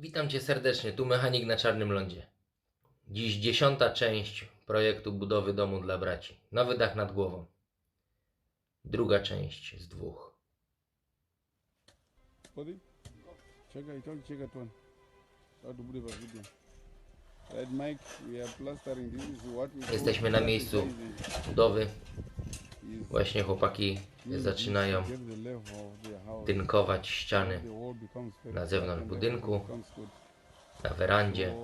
Witam Cię serdecznie, tu mechanik na Czarnym Lądzie. Dziś dziesiąta część projektu budowy domu dla braci. Nowy dach nad głową. Druga część z dwóch. Tony. How to what we Jesteśmy na miejscu budowy. Właśnie chłopaki zaczynają tynkować ściany na zewnątrz budynku. na werandzie.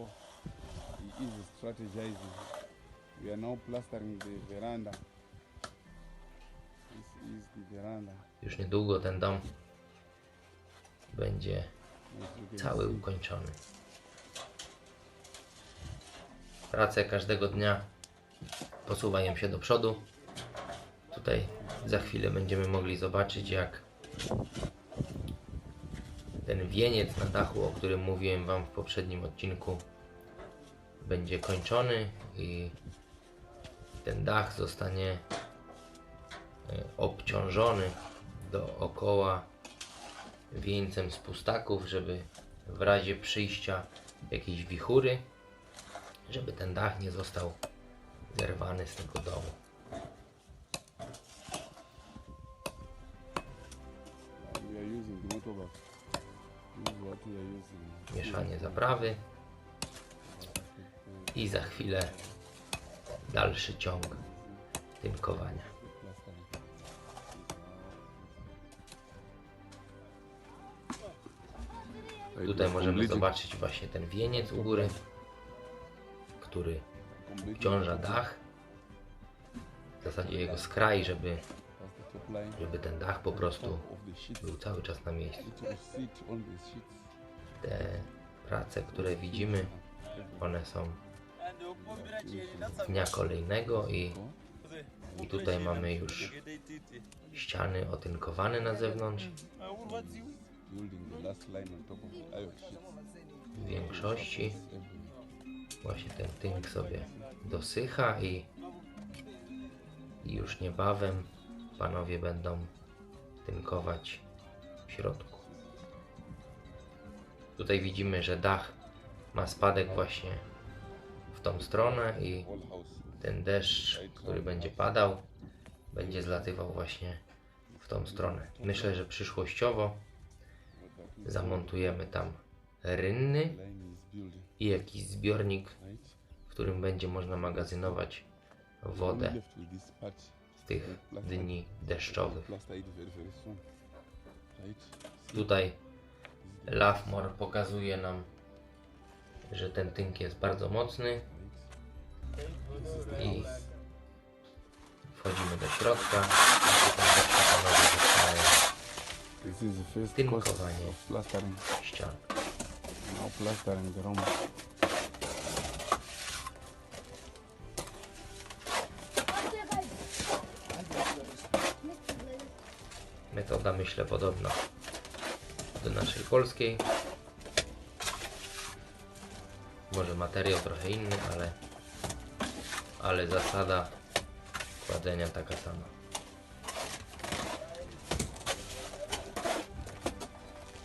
Już niedługo ten dom będzie cały ukończony. Prace każdego dnia posuwają się do przodu. Tutaj za chwilę będziemy mogli zobaczyć, jak ten wieniec na dachu, o którym mówiłem Wam w poprzednim odcinku, będzie kończony i ten dach zostanie e, obciążony dookoła wieńcem z pustaków, żeby w razie przyjścia jakiejś wichury, żeby ten dach nie został zerwany z tego domu. Mieszanie zaprawy. I za chwilę dalszy ciąg tynkowania. Tutaj możemy zobaczyć właśnie ten wieniec u góry, który obciąża dach. W zasadzie jego skraj, żeby, żeby ten dach po prostu był cały czas na miejscu. Te prace, które widzimy, one są dnia kolejnego i, i tutaj mamy już ściany otynkowane na zewnątrz. W większości właśnie ten tynk sobie dosycha i, i już niebawem panowie będą tynkować w środku. Tutaj widzimy, że dach ma spadek właśnie w tą stronę i ten deszcz, który będzie padał, będzie zlatywał właśnie w tą stronę. Myślę, że przyszłościowo zamontujemy tam rynny i jakiś zbiornik, w którym będzie można magazynować wodę tych dni deszczowych. Tutaj Lafmor pokazuje nam, że ten tynk jest bardzo mocny i wchodzimy do środka. Tynkowanie. ścian. Now plastering the room. Metoda myślę podobna do naszej polskiej. Może materiał trochę inny, ale, ale zasada kładzenia taka sama.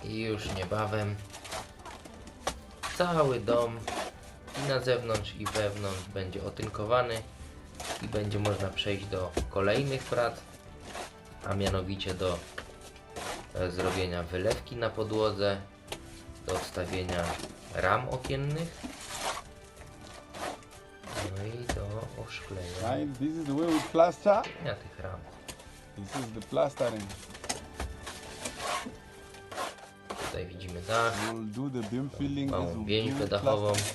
I już niebawem cały dom i na zewnątrz i wewnątrz będzie otynkowany i będzie można przejść do kolejnych prac a mianowicie do e, zrobienia wylewki na podłodze, do wstawienia ram okiennych, no i do oszklenia Right, this is the way we plaster. tych ram. This is the plastering. Tutaj widzimy dach, We'll do the beam filling. małą więźbę dachową, plaster.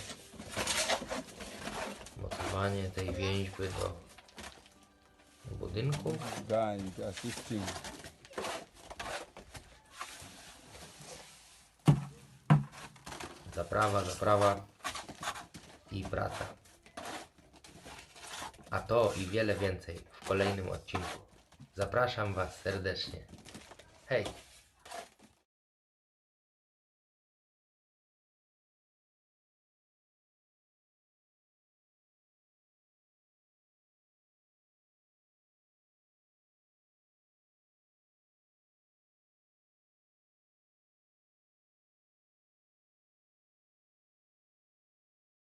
mocowanie tej więźby do budynku. Guy assisting. Zaprawa, zaprawa i praca. A to i wiele więcej w kolejnym odcinku. Zapraszam Was serdecznie. Hej!